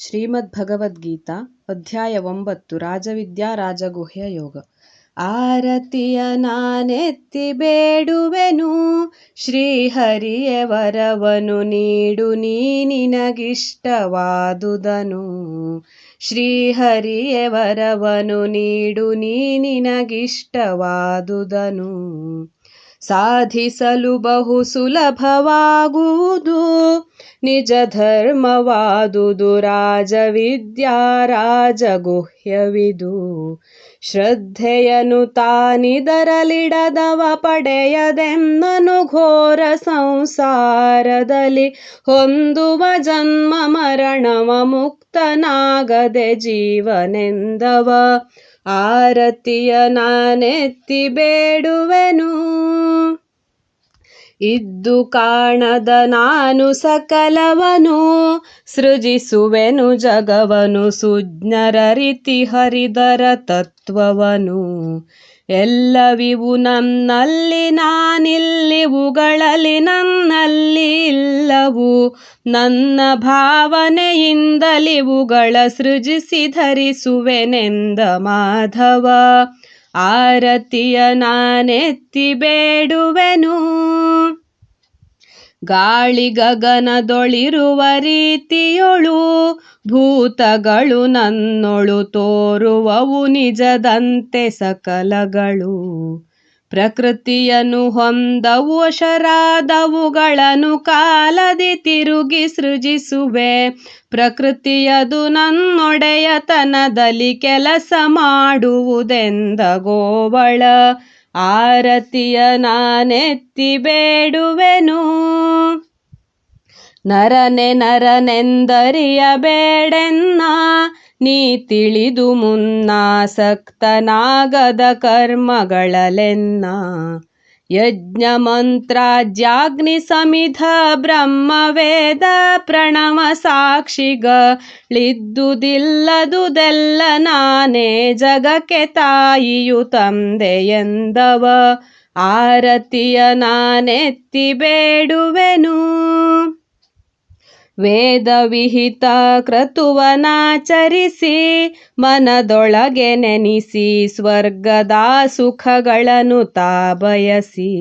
ಶ್ರೀಮದ್ ಭಗವದ್ಗೀತಾ ಅಧ್ಯಾಯ ಒಂಬತ್ತು, ರಾಜವಿದ್ಯಾ ರಾಜಗುಹ್ಯ ಯೋಗ. ಆರತಿಯ ನಾನೆತ್ತಿ ಬೇಡುವೆನು ಶ್ರೀಹರಿಯ ವರವನು ನೀಡು ನೀ ನಿನಗಿಷ್ಟವಾದುದನು. ಶ್ರೀಹರಿಯ ವರವನು ನೀಡು ನೀ ನಿನಗಿಷ್ಟವಾದುದನು. ಸಾಧಿಸಲು ಬಹು ಸುಲಭವಾಗುವುದು. ನಿಜ ಧರ್ಮವಾದುದು ರಾಜವಿದ್ಯಾ ರಾಜಗುಹ್ಯವಿದು. ಶ್ರದ್ಧೆಯನು ತಾನಿದರಲಿಡದವ ಪಡೆಯದೆನ್ನನು ಘೋರ ಸಂಸಾರದಲ್ಲಿ. ಹೊಂದುವ ಜನ್ಮ ಮರಣವ ಮುಕ್ತನಾಗದೆ ಜೀವನೆಂದವ. ಆರತಿಯ ನಾನೆತ್ತಿ ಬೇಡುವೆನು. ಇದ್ದು ಕಾಣದ ನಾನು ಸಕಲವನು. ಸೃಜಿಸುವೆನು ಜಗವನು, ಸುಜ್ಞರ ರೀತಿ ಹರಿದರ ತತ್ವವನು. ಎಲ್ಲವಿವು ನನ್ನಲ್ಲಿ ನಾನಿಲ್ಲಿವುಗಳಲ್ಲಿ ನನ್ನಲ್ಲಿ ಇಲ್ಲವು ನನ್ನ ಭಾವನೆಯಿಂದಲಿವುಗಳ ಸೃಜಿಸಿ ಧರಿಸುವೆನೆಂದ ಮಾಧವ. ಆರತಿಯ ನಾನೆತ್ತಿ ಬೇಡುವೆನು. ಗಾಳಿ ಗಗನದೊಳಿರುವ ರೀತಿಯೊಳು, ಭೂತಗಳು ನನ್ನೊಳು ತೋರುವವು ನಿಜದಂತೆ ಸಕಲಗಳು. ಪ್ರಕೃತಿಯನ್ನು ಹೊಂದವು ಶರಾದವುಗಳನ್ನು ಕಾಲದಿ ತಿರುಗಿ ಸೃಜಿಸುವೆ. ಪ್ರಕೃತಿಯದು ನನ್ನೊಡೆಯತನದಲ್ಲಿ ಕೆಲಸ ಮಾಡುವುದೆಂದ ಗೋವಳ, ಆರತಿಯ ನಾನೆತ್ತಿ ಬೇಡುವೆನು. ನರನೆ ನರನೆಂದರಿಯಬೇಡೆನ್ನ ನೀ ತಿಳಿದು ಮುನ್ನಾಸಕ್ತನಾಗದ ಕರ್ಮಗಳಲೆನ್ನ. ಯಜ್ಞ ಮಂತ್ರಾಜ್ಯಾಗ್ನಿ ಸಮಿಧ, ಬ್ರಹ್ಮವೇದ, ಪ್ರಣವ, ಸಾಕ್ಷಿಗಳಿದ್ದುದಿಲ್ಲದುದೆಲ್ಲ ನಾನೇ ಜಗಕ್ಕೆ ತಾಯಿಯು ತಂದೆ ಎಂದವ. ಆರತಿಯ ನಾನೆತ್ತಿ ಬೇಡುವೆನು. ವೇದ ವಿಹಿತ ಕ್ರತುವನಾಚರಿಸಿ ಮನದೊಳಗೆ ನೆನಿಸಿ ಸ್ವರ್ಗದ ಸುಖಗಳನ್ನು ತಾ ಬಯಸಿ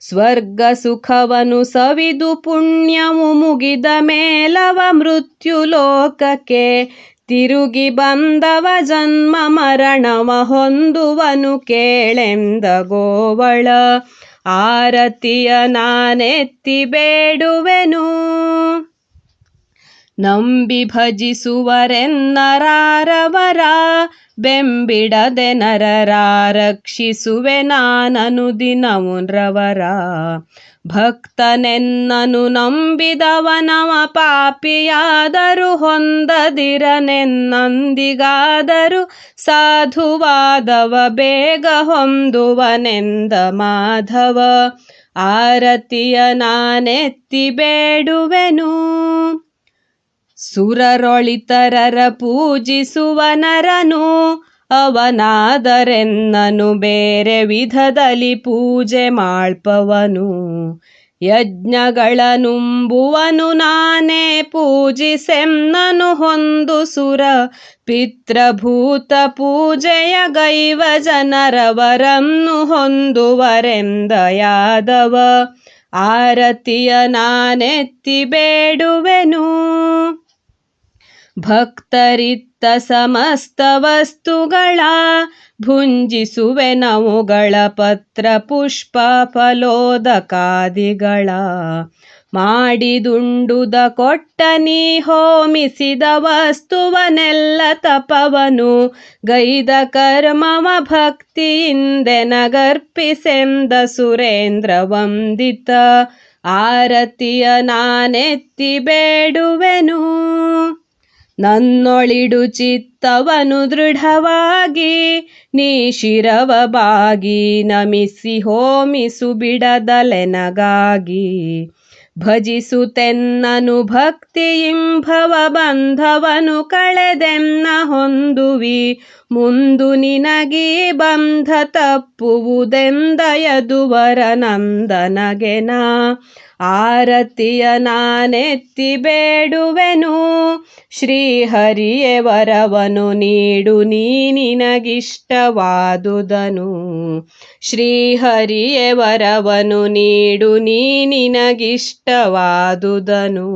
ಸ್ವರ್ಗ ಸುಖವನು ಸವಿದು ಪುಣ್ಯವು ಮುಗಿದ ಮೇಲವ ಮೃತ್ಯು ಲೋಕಕ್ಕೆ ತಿರುಗಿ ಬಂದವ ಜನ್ಮ ಮರಣವ ಹೊಂದುವನು ಕೇಳೆಂದ ಗೋವಳ. ಆರತಿಯ ನಾನೆತ್ತಿ ಬೇಡುವೆನು. ನಂಬಿ ಭಜಿಸುವರೆನ್ನರಾರವರ, ಬೆಂಬಿಡದೆ ನರರ ರಕ್ಷಿಸುವೆ ನಾನನು ದಿನವುರವರ ಭಕ್ತನೆನ್ನನು ನಂಬಿದವನವ ಪಾಪಿಯಾದರೂ ಹೊಂದದಿರನೆನ್ನಂದಿಗಾದರೂ ಸಾಧುವಾದವ ಬೇಗ ಹೊಂದುವನೆಂದ ಮಾಧವ. ಆರತಿಯ ನಾನೆತ್ತಿ ಬೇಡುವೆನು. ಸುರರೊಳಿತರರ ಪೂಜಿಸುವ ನರನು, ಅವನಾದರೆನ್ನನು ಬೇರೆ ವಿಧದಲ್ಲಿ ಪೂಜೆ ಮಾಳ್ಪವನು ಯಜ್ಞಗಳನುಂಬುವನು ನಾನೇ, ಪೂಜಿಸೆನ್ನನು ಹೊಂದು ಸುರ. ಪಿತೃಭೂತ ಪೂಜೆಯ ಗೈವ ಜನರವರನ್ನು ಹೊಂದುವರೆಂದ ಯಾದವ ಆರತಿಯ ನಾನೆತ್ತಿ ಬೇಡುವೆನು. ಭಕ್ತರಿತ್ತ ಸಮಸ್ತ ವಸ್ತುಗಳ ಭುಂಜಿಸುವೆ ನವುಗಳ ಪತ್ರ ಪುಷ್ಪ ಫಲೋದಕಾದಿಗಳ. ಮಾಡಿದುಂಡುದ ಕೊಟ್ಟ ನೀ ಹೋಮಿಸಿದ ವಸ್ತುವನೆಲ್ಲ ತಪವನು. ಗೈದ ಕರ್ಮವ ಭಕ್ತಿಯಿಂದೆನಗರ್ಪಿಸೆಂದ ಸುರೇಂದ್ರ ವಂದಿತ. ಆರತಿಯ ನಾನೆತ್ತಿ ಬೇಡುವೆನು. ನನ್ನೊಳಿಡು ಚಿತ್ತವನು ದೃಢವಾಗಿ ನೀ ಶಿರವ ಬಾಗಿ ನಮಿಸಿ ಹೋಮಿಸು ಬಿಡದಲೆನಗಾಗಿ. ಭಜಿಸುತೆನ್ನನು ಭಕ್ತಿಯಿಂಭವ ಬಂಧವನು ಕಳೆದೆನ್ನ ಹೊಂದುವಿ ಮುಂದು ನಿನಗೆ ಬಂಧ ತಪ್ಪುವುದೆಂದಯದುವರ ನಂದನಗೆನ. ಆರತಿಯ ನಾನೆತ್ತಿ ಬೇಡುವೆನು ಶ್ರೀಹರಿಯೇ ವರವನು ನೀಡು ನೀ ನಿನಗಿಷ್ಟವಾದುದನು. ಶ್ರೀಹರಿಯೇ ವರವನು ನೀಡು ನೀ ನಿನಗಿಷ್ಟವಾದುದನು.